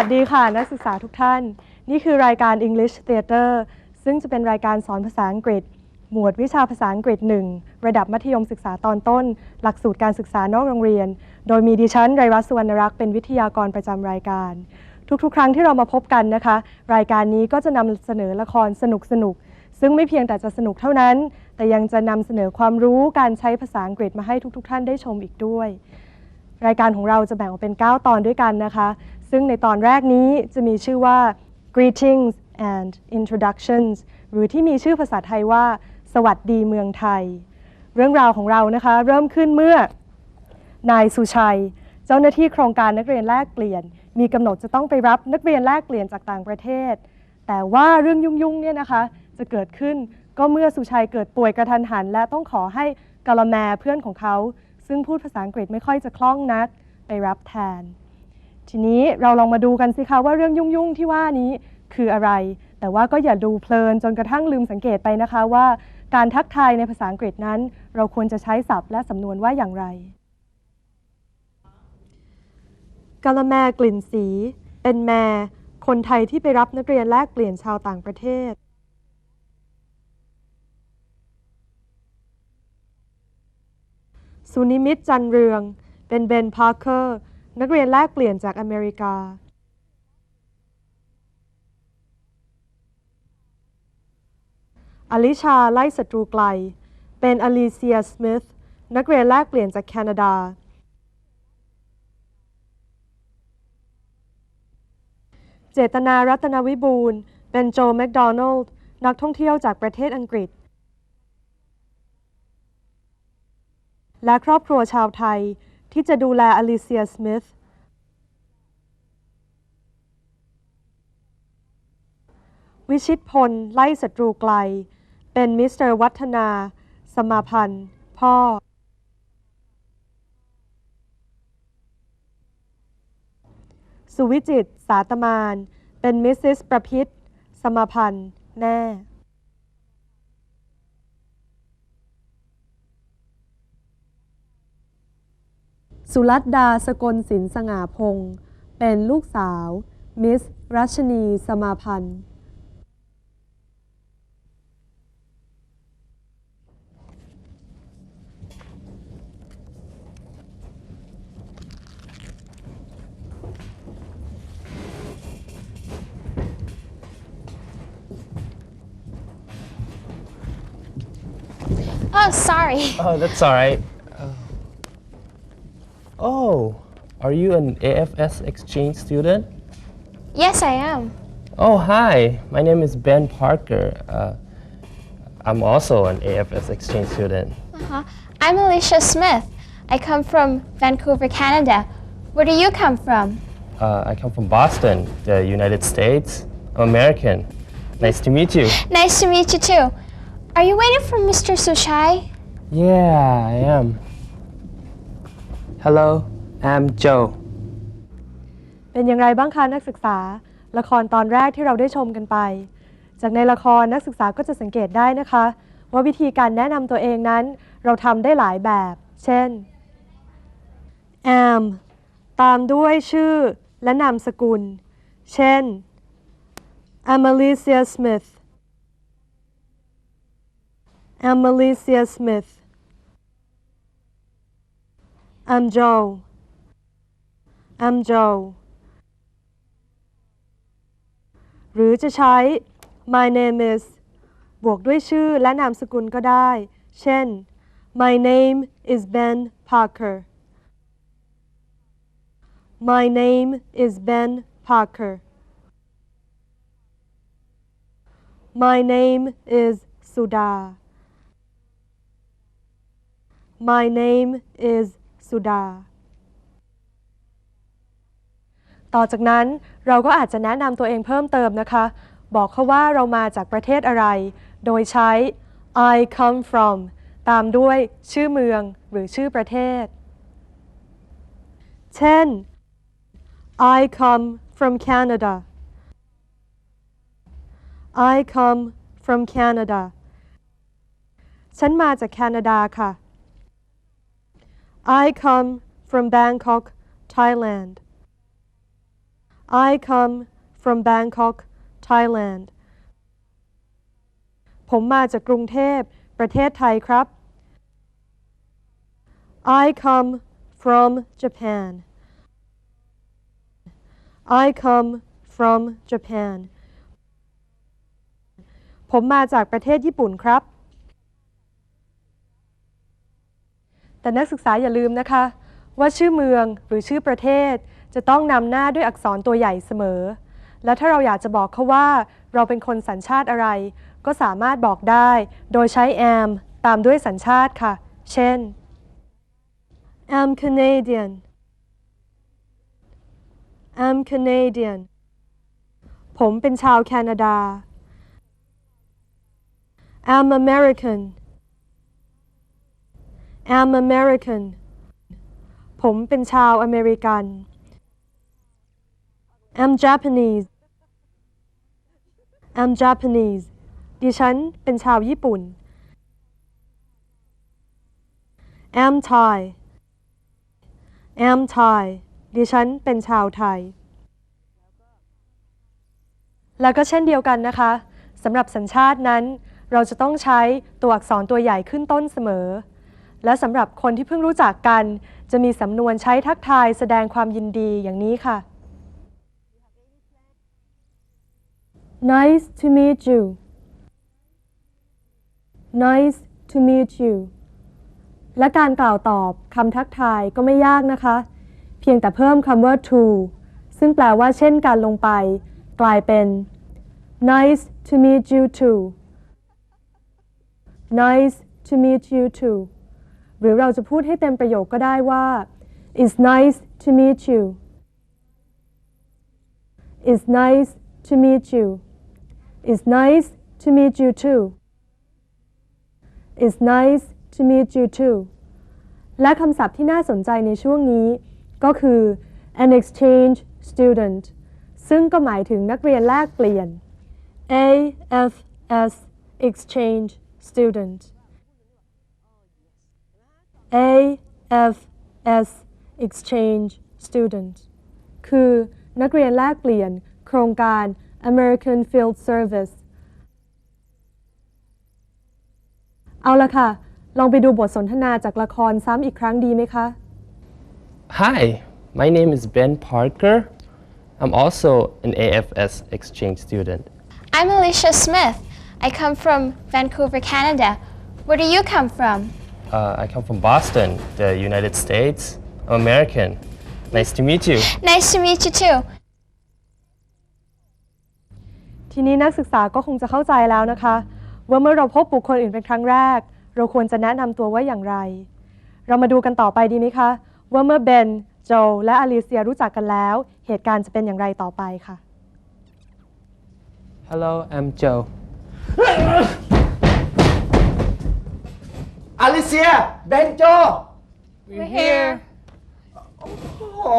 วัสดีค่ะ นักศึกษาทุกท่าน นี่คือรายการ English Theater ซึ่งจะเป็นรายการสอนภาษาอังกฤษ หมวดวิชาภาษาอังกฤษ 1 ระดับมัธยมศึกษาตอนต้น หลักสูตรการศึกษานอกโรงเรียน โดยมีดิฉันไรรัตน์สุวรรณรักษ์เป็นวิทยากรประจำรายการ ทุกๆ ครั้งที่เรามาพบกันนะคะ รายการนี้ก็จะนำเสนอละครสนุกๆซึ่งไม่เพียงแต่จะสนุกเท่านั้น แต่ยังจะนำเสนอความรู้การใช้ภาษาอังกฤษมาให้ทุก ๆ ท่านได้ชมอีกด้วย รายการของเราจะแบ่งออกเป็น 9 ตอนด้วยกันนะคะ ซึ่งในตอนแรกนี้จะมีชื่อว่า greetings and introductions หรือที่มีชื่อภาษาไทยว่า สวัสดีเมืองไทย เรื่องราวของเรานะคะเริ่มขึ้นเมื่อนายสุชัย เจ้าหน้าที่โครงการนักเรียนแลกเปลี่ยน มีกำหนดจะต้องไปรับนักเรียนแลกเปลี่ยนจากต่างประเทศ แต่ว่าเรื่องยุ่งๆเนี่ยนะคะจะเกิดขึ้นก็เมื่อสุชัยเกิดป่วยกระทันหัน และต้องขอให้กาลแมเพื่อนของเขา ซึ่งพูดภาษาอังกฤษไม่ค่อยจะคล่องนัก ไปรับแทน ทีนี้เราลองมาดูกันสิคะว่าเรื่องยุ่งๆที่ว่านี้คืออะไร แต่ว่าก็อย่าดูเพลินจนกระทั่งลืมสังเกตไปนะคะว่า การทักทายในภาษาอังกฤษนั้น เราควรจะใช้ศัพท์และสำนวนว่าอย่างไรกะละแมกลิ่นสี เป็นแม่คนไทยที่ไปรับนักเรียนแลกเปลี่ยนชาวต่างประเทศ สุนิมิตจันเรือง เป็นเบนพาร์เคอร์ นักเรียนแลกเปลี่ยนจากอเมริกา อลิชาไล่ศัตรูไกล เป็นอลิเซียสมิธนักเรียนแลกเปลี่ยนจากแคนาดา เจตนารัตนวิบูลเป็นโจแมคโดนัลด์นักท่องเที่ยวจากประเทศอังกฤษ และครอบครัวชาวไทย ที่จะดูแลอลิเซียสมิธวิชิตพล ไล่ศัตรูไกล เป็นมิสเตอร์วัฒนา สมาพันธ์ พ่อ สุวิจิต สาตมาน เป็นมิสซิสประพิษ สมาพันธ์ แม่ สุรัตดาสกลสินสง่าพงศ์เป็นลูกสาว มิสรัชนีสมาพันธ์ Oh, sorry. Oh, that's all right. Are you an AFS exchange student? Yes, I am. Oh, hi. My name is Ben Parker. Uh, I'm also an AFS exchange student. Uh-huh. I'm Alicia Smith. I come from Vancouver, Canada. Where do you come from? Uh, I come from Boston, the United States. I'm American. Nice to meet you. Nice to meet you too. Are you waiting for Mr. Sushai? Yeah, I am. Hello, I'm Joe. เป็นอย่างไรบ้างคะนักศึกษา ละครตอนแรกที่เราได้ชมกันไป จากในละครนักศึกษาก็จะสังเกตได้นะคะ ว่าวิธีการแนะนำตัวเองนั้น เราทำได้หลายแบบ เช่น am ตามด้วยชื่อและนามสกุล เช่น I'm Alicia Smith I'm Alicia Smith I'm Joe I'm Joe หรือจะใช้ my name is บวกด้วยชื่อและนามสกุลก็ได้ เช่น my name is Ben Parker my name is Ben Parker my name is Sudha my name is Sudha ต่อจากนั้นเราก็อาจจะแนะนำตัวเองเพิ่มเติมนะคะ บอกเขาว่าเรามาจากประเทศอะไร โดยใช้ I come from ตามด้วยชื่อเมืองหรือชื่อประเทศ เช่น I come from Canada I come from Canada ฉันมาจากแคนาดาค่ะ I come from Bangkok Thailand I come from Bangkok Thailand ผมมาจากกรุงเทพ ประเทศไทยครับ I come from Japan I come from Japan ผมมาจากประเทศญี่ปุ่นครับ แต่นักศึกษาอย่าลืมนะคะ ว่าชื่อเมืองหรือชื่อประเทศ จะต้องนำหน้าด้วยอักษรตัวใหญ่เสมอ และถ้าเราอยากจะบอกเขาว่า เราเป็นคนสัญชาติอะไร ก็สามารถบอกได้ โดยใช้ am ตามด้วยสัญชาติค่ะ เช่น am Canadian am Canadian ผมเป็นชาวแคนาดา am American am American ผมเป็นชาวอเมริกัน am Japanese am Japanese ดิฉันเป็นชาวญี่ปุ่น am Thai am Thai ดิฉันเป็นชาวไทย แล้วก็เช่นเดียวกันนะคะสำหรับสัญชาตินั้น เราจะต้องใช้ตัวอักษรตัวใหญ่ขึ้นต้นเสมอ และสำหรับคนที่เพิ่งรู้จักกัน จะมีสำนวนใช้ทักทายแสดงความยินดีอย่างนี้ค่ะ Nice to meet you Nice to meet you และการกล่าวตอบคำทักทายก็ไม่ยากนะคะ เพียงแต่เพิ่มคำว่า to ซึ่งแปลว่าเช่นกันลงไป กลายเป็น Nice to meet you too Nice to meet you too หรือเราจะพูดให้เต็มประโยคก็ได้ว่า It's nice to meet you It's nice to meet you It's nice to meet you too It's nice to meet you too และคำศัพท์ที่น่าสนใจในช่วงนี้ ก็คือ an exchange student ซึ่งก็หมายถึงนักเรียนแลกเปลี่ยน AFS exchange student AFS exchange student คือนักเรียนแลกเปลี่ยน โครงการ American Field Service เอาละค่ะ ลองไปดูบทสนทนาจากละครซ้ำอีกครั้งดีไหมคะ Hi, my name is Ben Parker. I'm also an AFS exchange student. I'm Alicia Smith. I come from Vancouver, Canada. Where do you come from? Uh, I come from Boston, the United States. I'm American. Nice to meet you. Nice to meet you too. ทีนี้นักศึกษาก็คงจะเข้าใจแล้วนะคะ ว่าเมื่อเราพบบุคคลอื่นเป็นครั้งแรก เราควรจะแนะนำตัวว่าอย่างไร เรามาดูกันต่อไปดีไหมคะ ว่าเมื่อเบนโจและอลิเซียรู้จักกันแล้ว เหตุการณ์จะเป็นอย่างไรต่อไปค่ะ Hello, I'm Joe. อลิเซีย เบนโจ We're here. โอ้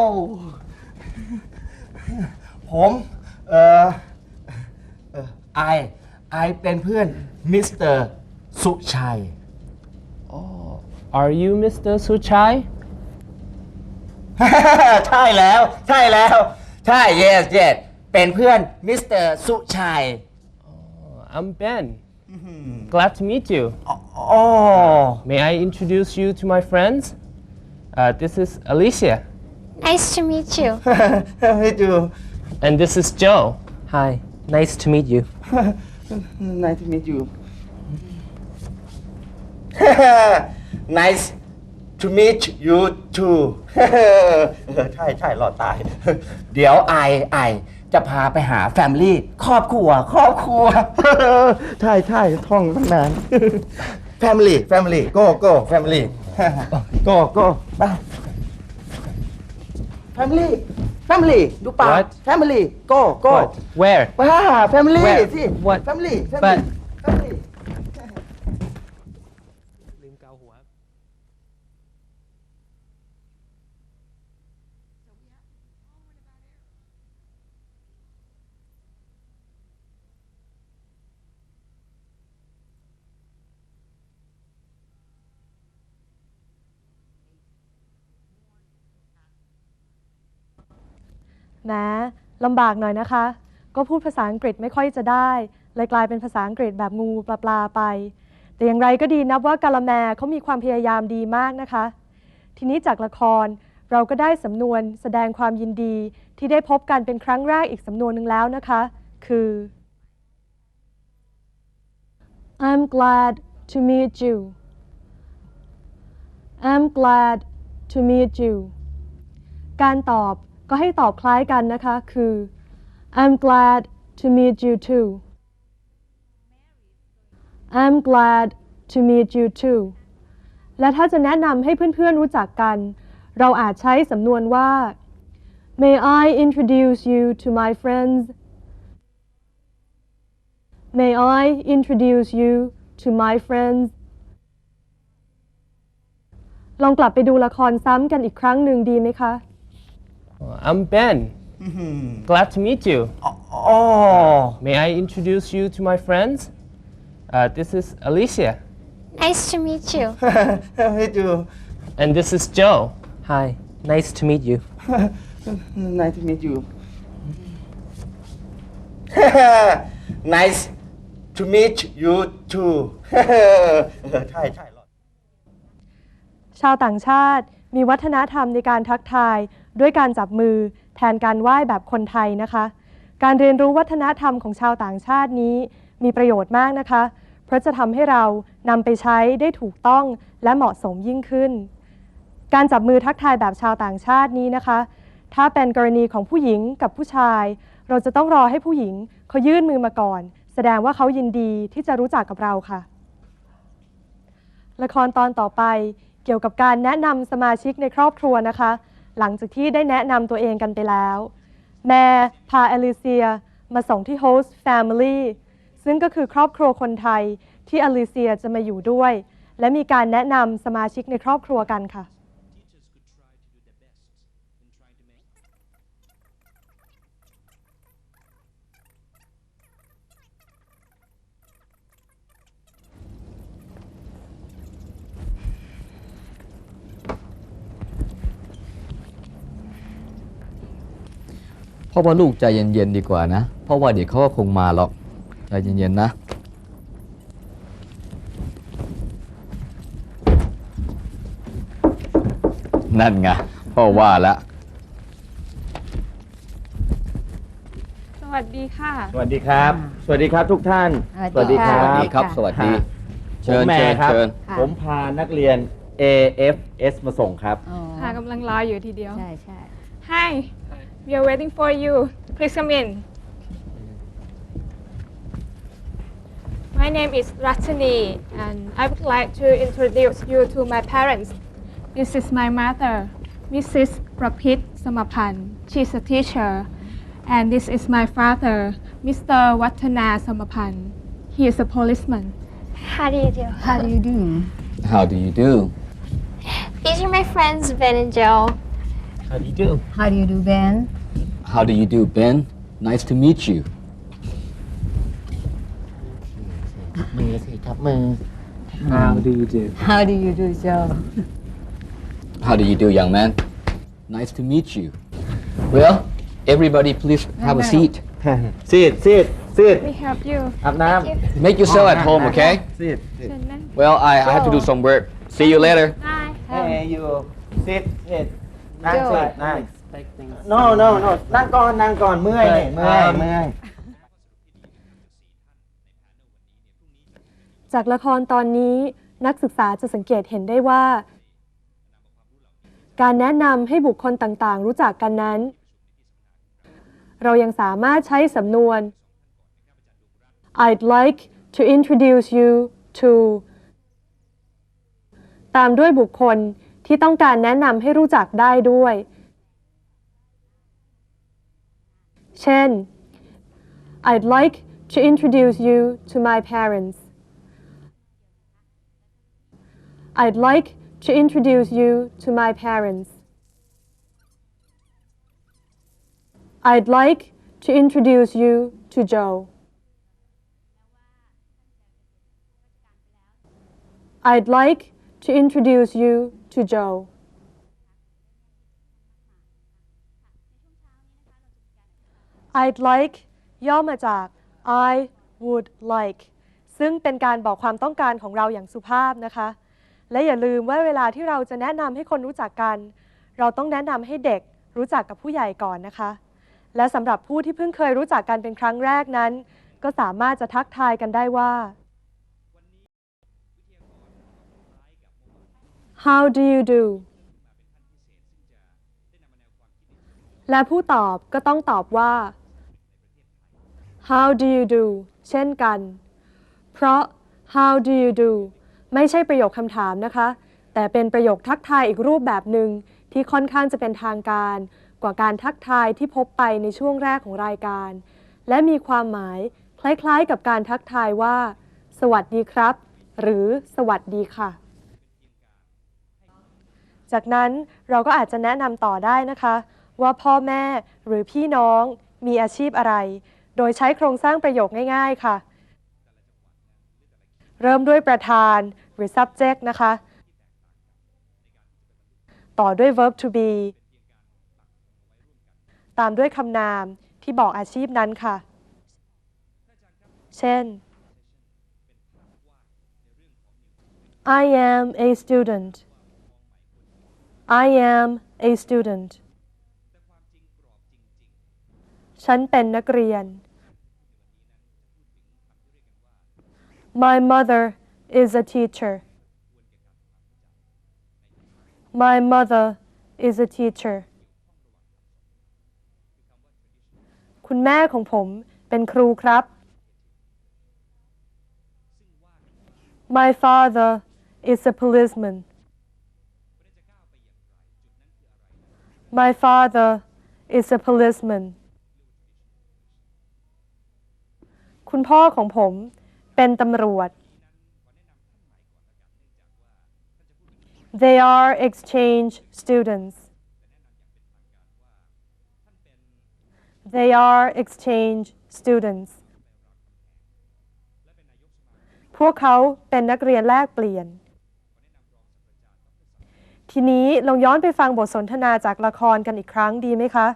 ผม เอ่อเอ่อ ไอ ไอเป็นเพื่อนมิสเตอร์สุชัย Are you Mr. Suchai? ใช่แล้ว ใช่แล้ว ใช่ yes yes เป็นเพื่อนมิสเตอร์สุชัย I'm Ben. Glad to meet you. โอ้ May I introduce you to my friends? Uh, this is Alicia, Nice to meet you. ให้ดู and this is Joe. Hi, nice to meet you. Nice to meet you nice to meet you too เออใช่ใช่หลอดตาย เดี๋ยวไอไอจะพาไปหาแฟมิลี่ครอบครัว ครอบครัว ใช่ใช่ท่องตั้งนาน family family go go family go go ไป family family ดูป Family, Dupa. What? Family, go, go. What? Where? Ah, family, Where? see. What? Family, family. But แม้ลำบากหน่อยนะคะ ก็พูดภาษาอังกฤษไม่ค่อยจะได้เลยกลายเป็นภาษาอังกฤษแบบงูปลาปลาไป แต่อย่างไรก็ดีนับว่ากาละแมเขามีความพยายามดีมากนะคะ ทีนี้จากละครเราก็ได้สำนวนแสดงความยินดีที่ได้พบกันเป็นครั้งแรกอีกสำนวนหนึ่งแล้วนะคะ คือ I'm glad to meet you I'm glad to meet you การตอบ ก็ให้ตอบคล้ายกันนะคะ คือ I'm glad to meet you too I'm glad to meet you too และถ้าจะแนะนำให้เพื่อนๆรู้จักกัน เราอาจใช้สำนวนว่า May I introduce you to my friends May I introduce you to my friends ลองกลับไปดูละครซ้ำกันอีกครั้งหนึ่งดีไหมคะ I'm Ben. Glad to meet you. อ๋อ May I introduce you to my friends? Uh, this is Alicia, Nice to meet you. ให้ดู and this is Joe. Hi. Nice to meet you. nice to meet you nice to meet you too ใช่ใช่หรอ ชาวต่างชาติมีวัฒนธรรมในการทักทาย ด้วยการจับมือแทนการไหว้แบบคนไทยนะคะ การเรียนรู้วัฒนธรรมของชาวต่างชาตินี้มีประโยชน์มากนะคะ เพราะจะทำให้เรานำไปใช้ได้ถูกต้องและเหมาะสมยิ่งขึ้น การจับมือทักทายแบบชาวต่างชาตินี้นะคะ ถ้าเป็นกรณีของผู้หญิงกับผู้ชาย เราจะต้องรอให้ผู้หญิงเขายื่นมือมาก่อน แสดงว่าเขายินดีที่จะรู้จักกับเราค่ะ ละครตอนต่อไปเกี่ยวกับการแนะนำสมาชิกในครอบครัวนะคะ หลังจากที่ได้แนะนำตัวเองกันไปแล้ว แม่พาเอลิเซียมาส่งที่ Host Family ซึ่งก็คือครอบครัวคนไทยที่อลิเซียจะมาอยู่ด้วย และมีการแนะนำสมาชิกในครอบครัวกันค่ะ เพราะว่าลูกใจเย็นๆดีกว่านะ เพราะว่าเดี๋ยวเขาก็คงมาหรอก ใจเย็นๆนะ นั่นไงพ่อว่าแล้วสวัสดีค่ะ สวัสดีครับ สวัสดีครับทุกท่าน สวัสดีค่ะสวัสดีครับ สวัสดี เชิญผมแม่เชิญครับ เชิญค่ะผมพานักเรียน AFS มาส่งครับ อ๋อค่ะกำลังรออยู่ทีเดียว ใช่ใช่ Hi we are waiting for you please come in My name is Ratchani and I would like to introduce you to my parents This is my mother Mrs. Prapit Samapan She's a teacher and this is my father Mr. Watana Samapan He is a policeman How do you do? How do you do How do you do These are my friends, Ben and Joe. How do you do? How do you do Ben How do you do Ben Nice to meet you มือสิครับมือ How do you do? How do you do Joe How do you do young man Nice to meet you Well everybody please have a seat ซีดซีดซีด Let me help you อาบน้ Make yourself at home okay ำซีด เชิญนั่ง Well I, I have to do some work See you later Bye. เฮ้ยยูซีดซีดนั่ง Joe ซีดนั่ง no no no นั่งก่อนนั่งก่อนเมื่อยเนี่ยเมื่อยเมื่อยจากละครตอนนี้นักศึกษาจะสังเกตเห็นได้ว่า การแนะนำให้บุคคลต่างๆ รู้จักกันนั้น เรายังสามารถใช้สำนวน I'd like to introduce you to ตามด้วยบุคคลที่ต้องการแนะนำให้รู้จักได้ด้วย เช่น I'd like to introduce you to my parents I'd like to introduce you to my parents. I'd like to introduce you to Joe. I'd like to introduce you to Joe. I'd like ย่อมาจาก I would like ซึ่งเป็นการบอกความต้องการของเราอย่างสุภาพนะคะ และอย่าลืมว่าเวลาที่เราจะแนะนำให้คนรู้จักกัน เราต้องแนะนำให้เด็กรู้จักกับผู้ใหญ่ก่อนนะคะ และสำหรับผู้ที่เพิ่งเคยรู้จักกันเป็นครั้งแรกนั้น ก็สามารถจะทักทายกันได้ว่า How do you do และผู้ตอบก็ต้องตอบว่า How do you do เช่นกัน เพราะ How do you do ไม่ใช่ประโยคคำถามนะคะ แต่เป็นประโยคทักทายอีกรูปแบบหนึ่งที่ค่อนข้างจะเป็นทางการ กว่าการทักทายที่พบไปในช่วงแรกของรายการ และมีความหมายคล้ายๆ กับการทักทายว่า สวัสดีครับ หรือสวัสดีค่ะ จากนั้นเราก็อาจจะแนะนำต่อได้นะคะ ว่าพ่อแม่หรือพี่น้องมีอาชีพอะไร โดยใช้โครงสร้างประโยคง่ายๆค่ะ เริ่มด้วยประธานหรือ subject นะคะ ต่อด้วย verb to be ตามด้วยคำนามที่บอกอาชีพนั้นค่ะ เช่น I am a student I am a student ฉันเป็นนักเรียน My mother is a teacher My mother is a teacher คุณแม่ของผมเป็นครูครับ My father is a policeman My father is a policeman คุณพ่อของผม เป็นตำรวจ They are exchange students They are exchange students พวกเขาเป็นนักเรียนแลกเปลี่ยน ทีนี้ลองย้อนไปฟังบทสนทนาจากละครกันอีกครั้งดีไหมคะ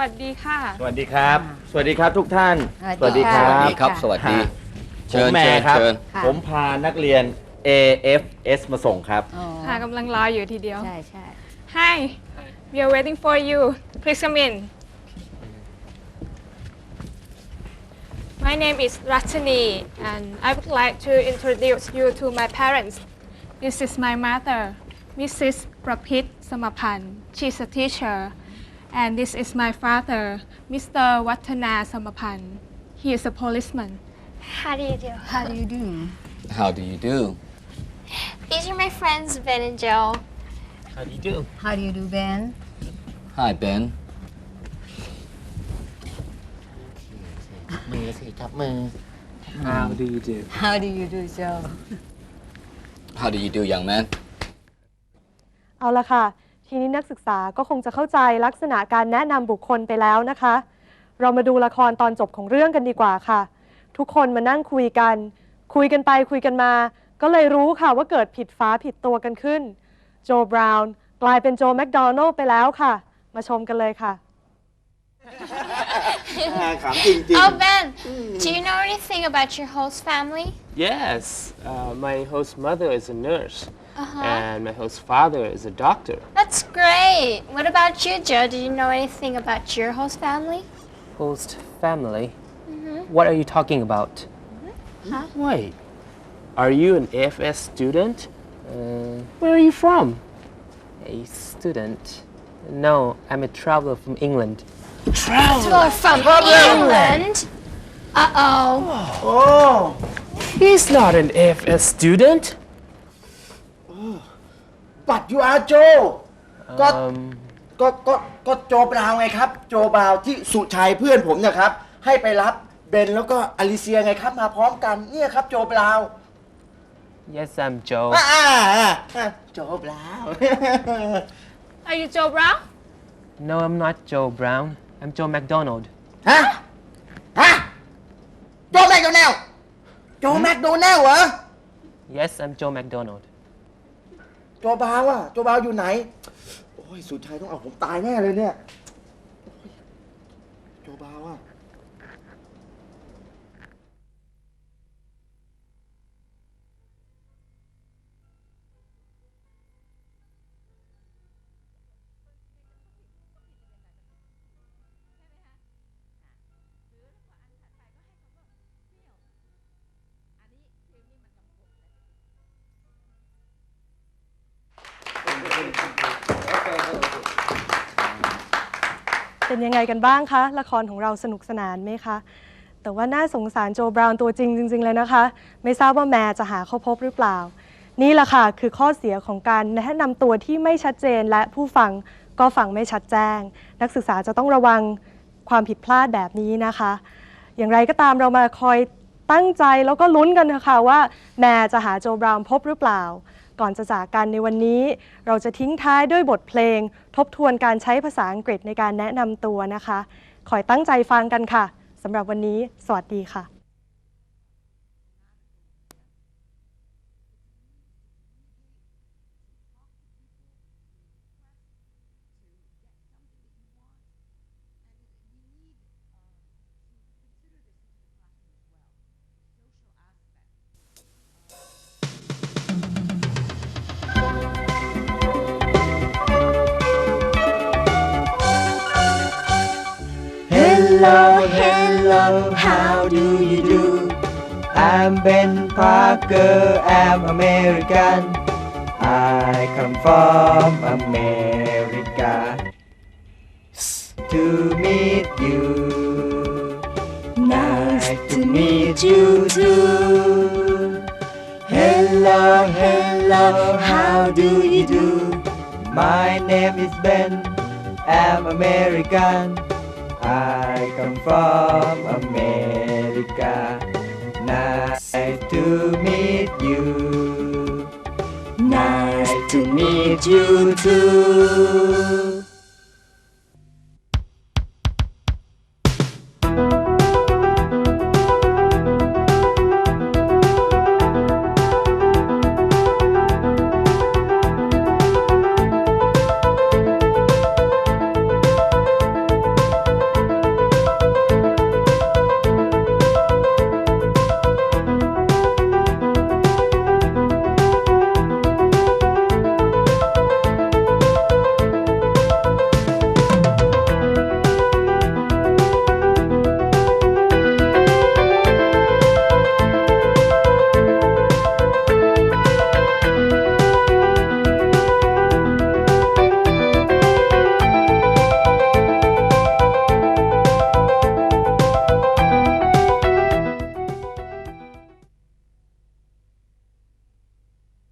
วัสดีค่ะ สวัสดีครับ สวัสดีครับทุกท่าน สวัสดีค่ะสวัสดีครับสวัสดีผเชิมญแม่เชิญครับ เชิญค่ะ ผมพานักเรียน AFS มาส่งครับ อ๋อค่ะกำลังรออยู่ทีเดียว ใช่ใช่ Hi we are waiting for you please come in My name is Rachani and I would like to introduce you to my parents This is my mother Mrs. Prapit Samapan she's a teacher and this is my father Mr. Watana Samapan he is a policeman How do you do? How do you do How do you do These are my friends Ben and Joe. How do you do? How do you do Ben Hi Ben มือสิจับมือ How do you do? How do you do Joe How do you do young man เอาละค่ะ ทีนี้นักศึกษาก็คงจะเข้าใจลักษณะการแนะนำบุคคลไปแล้วนะคะ เรามาดูละครตอนจบของเรื่องกันดีกว่าค่ะ ทุกคนมานั่งคุยกัน คุยกันไปคุยกันมา ก็เลยรู้ค่ะว่าเกิดผิดฟ้าผิดตัวกันขึ้น โจบราวน์กลายเป็นโจแมคโดนัลล์ไปแล้วค่ะ มาชมกันเลยค่ะขำจริง Oh, Ben, do you know anything about your host family? Yes, uh, my host mother is a nurse, -huh. and my host father is a doctor. That's great. What about you, Joe? Do you know anything about your host family? Host family? Mm -hmm. What are you talking about? Mm -hmm. huh? Wait, are you an AFS student? Uh, Where are you from? A student? No, I'm a traveler from England. Traveler from England? Uh oh. Oh. He's not an AFS student. But you are Joe ก็ Um, ก็ก็ก็โจบราวน์ไงครับ โจบราวน์ที่สุชัยเพื่อนผมเนะครับ ให้ไปรับเบนแล้วก็อลิเซียไงครับ มาพร้อมกันเนี่ยครับ โจบราวน์ yes, I'm Joe. อ่าอ่าอ่าอ่าโจบราวน์ Are you Joe Brown? No, I'm not Joe Brown. I'm Joe McDonald. ฮะ ฮะ โจแมคโดนัลด์โจแมคโดนัลด์เหรอ Yes, I'm Joe McDonald. โจบาวอะโจบาวอยู่ไหน โอ้ยสุดท้ายต้องเอาผมตายแน่เลยเนี่ยโอ้ยโจบาวอะ เป็นยังไงกันบ้างคะ ละครของเราสนุกสนานไหมคะ แต่ว่าน่าสงสารโจบราวน์ตัวจริงจริง ๆ เลยนะคะ ไม่ทราบว่าแม่จะหาเขาพบหรือเปล่า นี่แหละค่ะคือข้อเสียของการแนะนำตัวที่ไม่ชัดเจนและผู้ฟังก็ฟังไม่ชัดแจ้ง นักศึกษาจะต้องระวังความผิดพลาดแบบนี้นะคะ อย่างไรก็ตามเรามาคอย ตั้งใจแล้วก็ลุ้นกันนะคะว่าแนจะหาโจบราวน์พบหรือเปล่า ก่อนจะจากกันในวันนี้ เราจะทิ้งท้ายด้วยบทเพลง ทบทวนการใช้ภาษาอังกฤษในการแนะนำตัวนะคะคอยตั้งใจฟังกันค่ะสำหรับวันนี้ สวัสดีค่ะ Ben Parker, I'm American. I come from America. To meet you. Nice to meet you too. Hello, hello, how do you do? My name is Ben, I'm American. I come from America. Nice to meet you. Nice to meet you too.